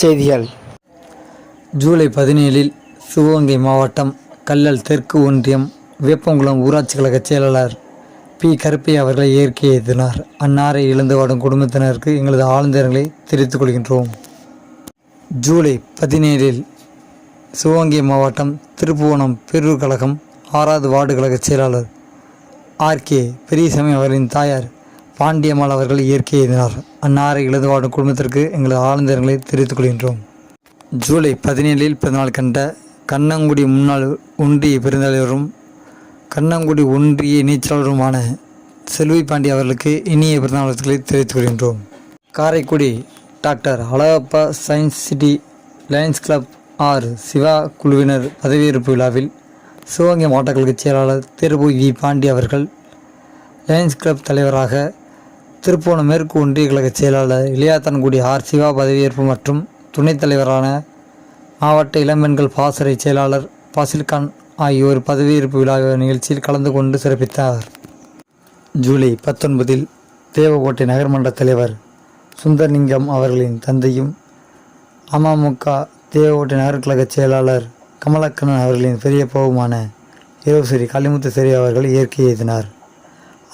செய்திகள். ஜூலை பதினேழில் சிவகங்கை மாவட்டம் கல்லல் தெற்கு ஒன்றியம் வேப்பங்குளம் ஊராட்சி கழக செயலாளர் பி. கருப்பை அவர்களை இயற்கை எழுதினார் அன்னாரை இழந்து வாடும் குடும்பத்தினருக்கு எங்களது ஆழ்ந்த தெரிவித்துக் கொள்கின்றோம். ஜூலை பதினேழில் சிவகங்கை மாவட்டம் திருப்புவனம் பேரூர் கழகம் ஆறாவது வார்டு கழக செயலாளர் ஆர்கே பெரியசாமி அவர்களின் தாயார் பாண்டியம்மாள் அவர்கள் இயற்கை எழுதினார் அன்னாரை எழுது வாடும் குடும்பத்திற்கு எங்களது ஆழ்ந்த இரங்கலை தெரிவித்துக் கொள்கின்றோம். ஜூலை பதினேழில் பிறந்தநாள் கண்ட கண்ணங்குடி முன்னாள் ஒன்றிய பெருந்தலைவரும் கண்ணங்குடி ஒன்றிய நீச்சலாளருமான செல்வி பாண்டி அவர்களுக்கு இனிய பிறந்தநாள் வாழ்த்துக்களை தெரிவித்துக் கொள்கின்றோம். Karaikudi doctor Alagappa science city lions club R Siva குழுவினர் பதவியேற்பு விழாவில் சிவகங்கை மாவட்ட கழக செயலாளர் திருபு வி பாண்டி அவர்கள் லயன்ஸ் கிளப் தலைவராக திருப்போணம் மேற்கு ஒன்றிய கழக செயலாளர் இளையாத்தன்குடி ஆர். சிவா பதவியேற்பு மற்றும் துணைத் தலைவரான மாவட்ட இளம்பெண்கள் பாசறை செயலாளர் பாசில்கான் ஆகியோர் பதவியேற்பு விழா நிகழ்ச்சியில் கலந்து கொண்டு சிறப்பித்தார். ஜூலை பத்தொன்பதில் தேவகோட்டை நகர்மன்ற தலைவர் சுந்தர்லிங்கம் அவர்களின் தந்தையும் அமமுக தேவகோட்டை நகர்கழக செயலாளர் கமலக்கண்ணன் அவர்களின் பெரியப்பாவுமான இரவுசரி காளிமுத்து சரி அவர்கள் இயற்கை எழுதினார்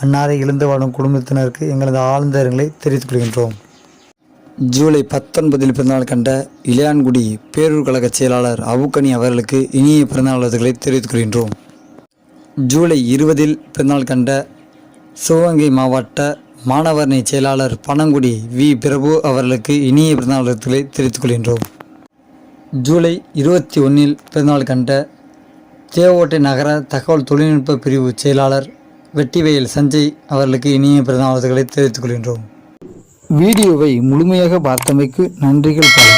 அன்னாரை இழந்து வாழும் குடும்பத்தினருக்கு எங்களது ஆழ்ந்த இரங்கலை தெரிவித்துக் கொள்கின்றோம். ஜூலை பத்தொன்பதில் பிறந்தநாள் கண்ட இளையான்குடி பேரூர் கழக செயலாளர் அவுக்கனி அவர்களுக்கு இனிய பிறந்தநாள் வாழ்த்துக்களை தெரிவித்துக் கொள்கின்றோம். ஜூலை இருபதில் பிறந்தநாள் கண்ட சிவகங்கை மாவட்ட மாணவரணி செயலாளர் பனங்குடி வி. பிரபு அவர்களுக்கு இனிய பிறந்தநாள் வாழ்த்துக்களை தெரிவித்துக் கொள்கின்றோம். ஜூலை இருபத்தி ஒன்றில் பிறந்தநாள் கண்ட தேவோட்டை நகர தகவல் தொழில்நுட்ப பிரிவு செயலாளர் வெட்டிவேல் சஞ்சய் அவர்களுக்கு இனிய பிறந்தநாள் வாழ்த்துக்களை தெரிவித்துக் கொள்கின்றோம். வீடியோவை முழுமையாக பார்த்தமைக்கு நன்றிகள் பல